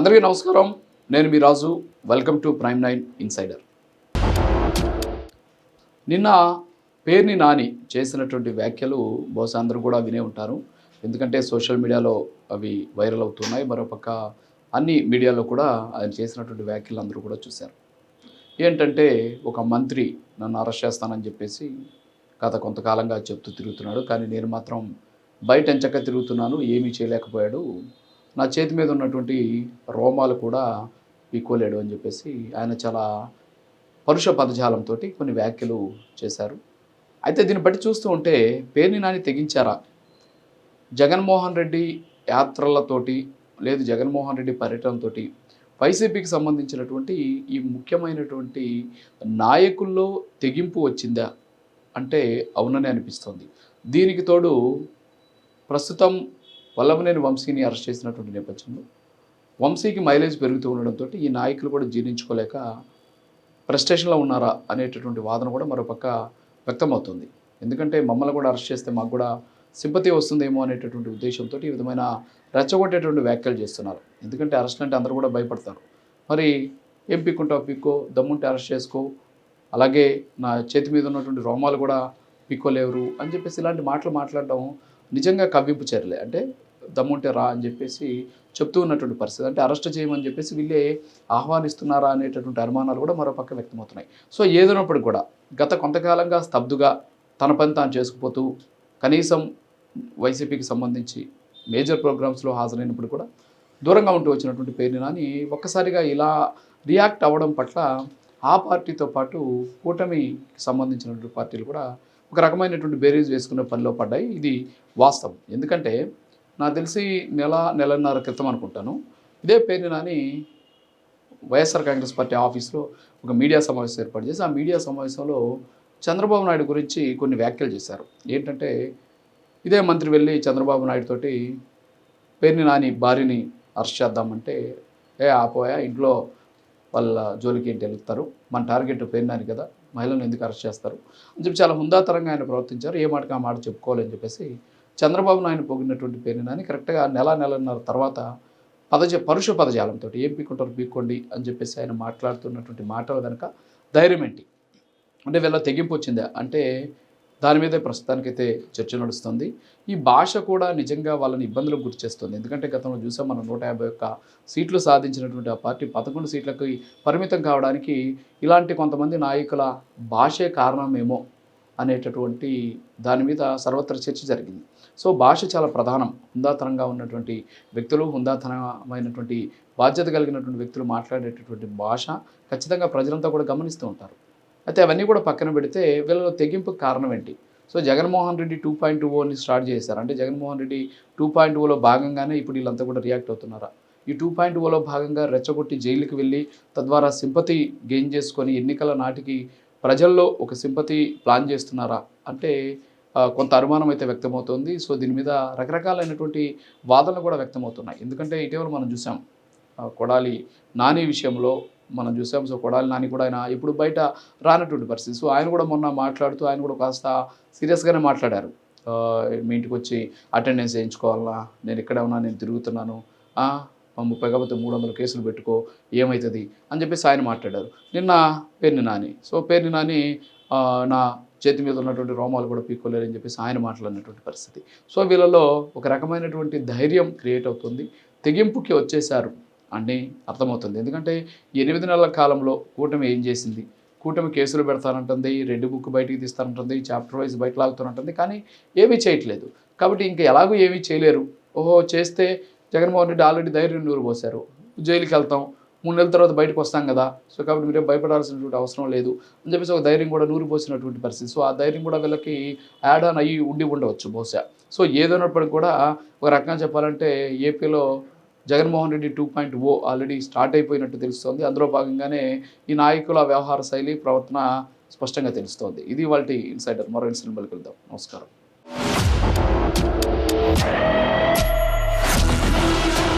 అందరికీ నమస్కారం. నేను మీ Raju. Welcome to prime nine insider నిన్న పేర్ని నాని చేసినటువంటి వ్యాఖ్యలు బహుశా అందరూ కూడా వినే ఉంటారు. ఎందుకంటే సోషల్ మీడియాలో అవి వైరల్ అవుతున్నాయి. మరోపక్క అన్ని మీడియాలో కూడా ఆయన చేసినటువంటి వ్యాఖ్యలు అందరూ కూడా చూశారు. ఏంటంటే ఒక మంత్రి నన్ను అరెస్ట్ చేస్తానని చెప్పేసి గత కొంతకాలంగా చెప్తూ తిరుగుతున్నాడు. కానీ నేను మాత్రం బయట ఎంచక్క తిరుగుతున్నాను. ఏమీ చేయలేకపోయాడు. నా చేతి మీద ఉన్నటువంటి రోమాలు కూడా పీక్కోలేడు అని చెప్పేసి ఆయన చాలా పరుష పదజాలంతో కొన్ని వ్యాఖ్యలు చేశారు. అయితే దీన్ని బట్టి చూస్తూ ఉంటే పేర్ని నాని తెగించారా? జగన్మోహన్ రెడ్డి యాత్రలతోటి లేదు జగన్మోహన్ రెడ్డి పర్యటనతోటి వైసీపీకి సంబంధించినటువంటి ఈ ముఖ్యమైనటువంటి నాయకుల్లో తెగింపు వచ్చిందా అంటే అవునని అనిపిస్తోంది. దీనికి తోడు ప్రస్తుతం వల్లభనేని వంశీని అరెస్ట్ చేసినటువంటి నేపథ్యంలో వంశీకి మైలేజ్ పెరుగుతూ ఉండడంతో ఈ నాయకులు కూడా జీర్ణించుకోలేక ప్రస్టేషన్లో ఉన్నారా అనేటటువంటి వాదన కూడా మరోపక్క వ్యక్తమవుతుంది. ఎందుకంటే మమ్మల్ని కూడా అరెస్ట్ చేస్తే మాకు కూడా సింపతి వస్తుందేమో అనేటటువంటి ఉద్దేశంతో ఈ విధమైన రెచ్చగొట్టేటువంటి వ్యాఖ్యలు చేస్తున్నారు. ఎందుకంటే అరెస్ట్ అంటే అందరూ కూడా భయపడతారు. మరి ఏం పీక్కుంటావు? పిక్కో దమ్ముంటే అరెస్ట్ చేసుకో. అలాగే నా చేతి మీద ఉన్నటువంటి రోమాలు కూడా పిక్కోలేవరు అని చెప్పేసి ఇలాంటి మాటలు మాట్లాడడం నిజంగా కవ్వింపు చర్యలే. అంటే దమ్ముంటే రా అని చెప్పేసి చెప్తూ ఉన్నటువంటి పరిస్థితి. అంటే అరెస్ట్ చేయమని చెప్పేసి వీళ్ళే ఆహ్వానిస్తున్నారా అనేటటువంటి అనుమానాలు కూడా మరోపక్క వ్యక్తమవుతున్నాయి. సో ఏదైనప్పటికీ కూడా గత కొంతకాలంగా స్తబ్దుగా తన పని తాను చేసుకుపోతూ కనీసం వైసీపీకి సంబంధించి మేజర్ ప్రోగ్రామ్స్లో హాజరైనప్పుడు కూడా దూరంగా ఉంటూ వచ్చినటువంటి పేరుని నాని ఒక్కసారిగా ఇలా రియాక్ట్ అవ్వడం పట్ల ఆ పార్టీతో పాటు కూటమికి సంబంధించినటువంటి పార్టీలు కూడా ఒక రకమైనటువంటి బేరీజ్ వేసుకునే పనిలో పడ్డాయి. ఇది వాస్తవం. ఎందుకంటే నాకు తెలిసి నెల నెలన్నర క్రితం అనుకుంటాను. ఇదే పేరుని నాని వైఎస్ఆర్ కాంగ్రెస్ పార్టీ ఆఫీస్లో ఒక మీడియా సమావేశం ఏర్పాటు చేసి ఆ మీడియా సమావేశంలో చంద్రబాబు నాయుడు గురించి కొన్ని వ్యాఖ్యలు చేశారు. ఏంటంటే ఇదే మంత్రి వెళ్ళి చంద్రబాబు నాయుడు తోటి పేరుని నాని భార్యని అరెస్ట్ చేద్దామంటే ఏ ఆపోయా ఇంట్లో వాళ్ళ జోలికి ఏంటి వెళ్తారు? మన టార్గెట్ పేరునాని కదా మహిళలను ఎందుకు అరెస్ట్ చేస్తారు? అని చెప్పి చాలా హుందాతరంగా ఆయన ప్రవర్తించారు. ఏ మాటకి ఆ మాట చెప్పుకోవాలని చెప్పేసి చంద్రబాబు నాయుడు పొగినటువంటి పేరు నాని కరెక్ట్గా నెల నెలన్నర తర్వాత పదజ పరుష పదజాలంతో ఏం పీక్కుంటారు పీక్కోండి అని చెప్పేసి ఆయన మాట్లాడుతున్నటువంటి మాటల కనుక ధైర్యం ఏంటి? అంటే వీళ్ళ తెగింపు వచ్చిందా? అంటే దాని మీదే ప్రస్తుతానికైతే చర్చ నడుస్తుంది. ఈ భాష కూడా నిజంగా వాళ్ళని ఇబ్బందులకు గురి చేస్తుంది. ఎందుకంటే గతంలో చూసాం మనం నూట యాభై ఒక్క సీట్లు సాధించినటువంటి ఆ పార్టీ పదకొండు సీట్లకు పరిమితం కావడానికి ఇలాంటి కొంతమంది నాయకుల భాషే కారణమేమో అనేటటువంటి దాని మీద సర్వత్ర చర్చ జరిగింది. సో భాష చాలా ప్రధానం. హుందాతనంగా ఉన్నటువంటి వ్యక్తులు హుందాతనమైనటువంటి బాధ్యత కలిగినటువంటి వ్యక్తులు మాట్లాడేటటువంటి భాష ఖచ్చితంగా ప్రజలంతా కూడా గమనిస్తూ ఉంటారు. అయితే అవన్నీ కూడా పక్కన పెడితే వీళ్ళలో తెగింపు కారణం ఏంటి? So Jaganmohan Reddy two point ఓని స్టార్ట్ చేశారు. అంటే జగన్మోహన్ రెడ్డి టూ పాయింట్ ఓలో భాగంగానే ఇప్పుడు వీళ్ళంతా కూడా రియాక్ట్ అవుతున్నారా? ఈ టూ పాయింట్ ఓలో భాగంగా రెచ్చగొట్టి జైలుకి వెళ్ళి తద్వారా సింపతి గెయిన్ చేసుకొని ఎన్నికల నాటికి ప్రజల్లో ఒక సింపతి ప్లాన్ చేస్తున్నారా? అంటే కొంత అనుమానం అయితే వ్యక్తమవుతుంది. సో దీని మీద రకరకాలైనటువంటి వాదనలు కూడా వ్యక్తమవుతున్నాయి. ఎందుకంటే ఇటీవల మనం చూసాం కొడాలి నాని విషయంలో మనం చూసాం. సో కొడాలి నాని కూడా ఆయన ఎప్పుడు బయట రానటువంటి పరిస్థితి. సో ఆయన కూడా మొన్న మాట్లాడుతూ ఆయన కూడా కాస్త సీరియస్గానే మాట్లాడారు. మీ ఇంటికి వచ్చి అటెండెన్స్ వేయించుకోవాలా? నేను ఇక్కడే ఉన్నా నేను తిరుగుతున్నాను. ముప్పై కాకపోతే మూడు వందల కేసులు పెట్టుకో ఏమవుతుంది అని చెప్పేసి ఆయన మాట్లాడారు. నిన్న పేర్ని నాని. సో పేర్ని నాని నా చేతి మీద ఉన్నటువంటి రోమాలు కూడా పీక్కోలేరని చెప్పేసి ఆయన మాట్లాడినటువంటి పరిస్థితి. సో వీళ్ళలో ఒక రకమైనటువంటి ధైర్యం క్రియేట్ అవుతుంది. తెగింపుకి వచ్చేసారు అని అర్థమవుతుంది. ఎందుకంటే ఎనిమిది నెలల కాలంలో కూటమి ఏం చేసింది? కూటమి కేసులు పెడతానంటుంది రెడ్ బుక్ బయటికి తీస్తానంటుంది చాప్టర్ వైజ్ బయట లాగుతానంటుంది కానీ ఏమీ చేయట్లేదు. కాబట్టి ఇంకా ఎలాగో ఏమీ చేయలేరు. ఓహో చేస్తే జగన్మోహన్ రెడ్డి ఆల్రెడీ ధైర్యం నూరు పోశారు. జైలుకి వెళ్తాం. మూడు నెలల తర్వాత బయటకు వస్తాం కదా. సో కాబట్టి మీరేం భయపడాల్సినటువంటి అవసరం లేదు అని చెప్పేసి ఒక ధైర్యం కూడా నూరు పోసినటువంటి పరిస్థితి. సో ఆ ధైర్యం కూడా వీళ్ళకి యాడ్ ఆన్ అయ్యి ఉండి ఉండవచ్చు బహుశా. సో ఏదైనప్పటికీ కూడా ఒక రకంగా చెప్పాలంటే ఏపీలో Jaganmohan Reddy two point O already start అయిపోయినట్టు తెలుస్తోంది. అందులో భాగంగానే ఈ నాయకుల వ్యవహార శైలి ప్రవర్తన స్పష్టంగా తెలుస్తోంది. ఇది వాళ్ళ ఇన్సైడర్. మరో ఇన్సిడెంట్ వెళ్దాం నమస్కారం. Thank you.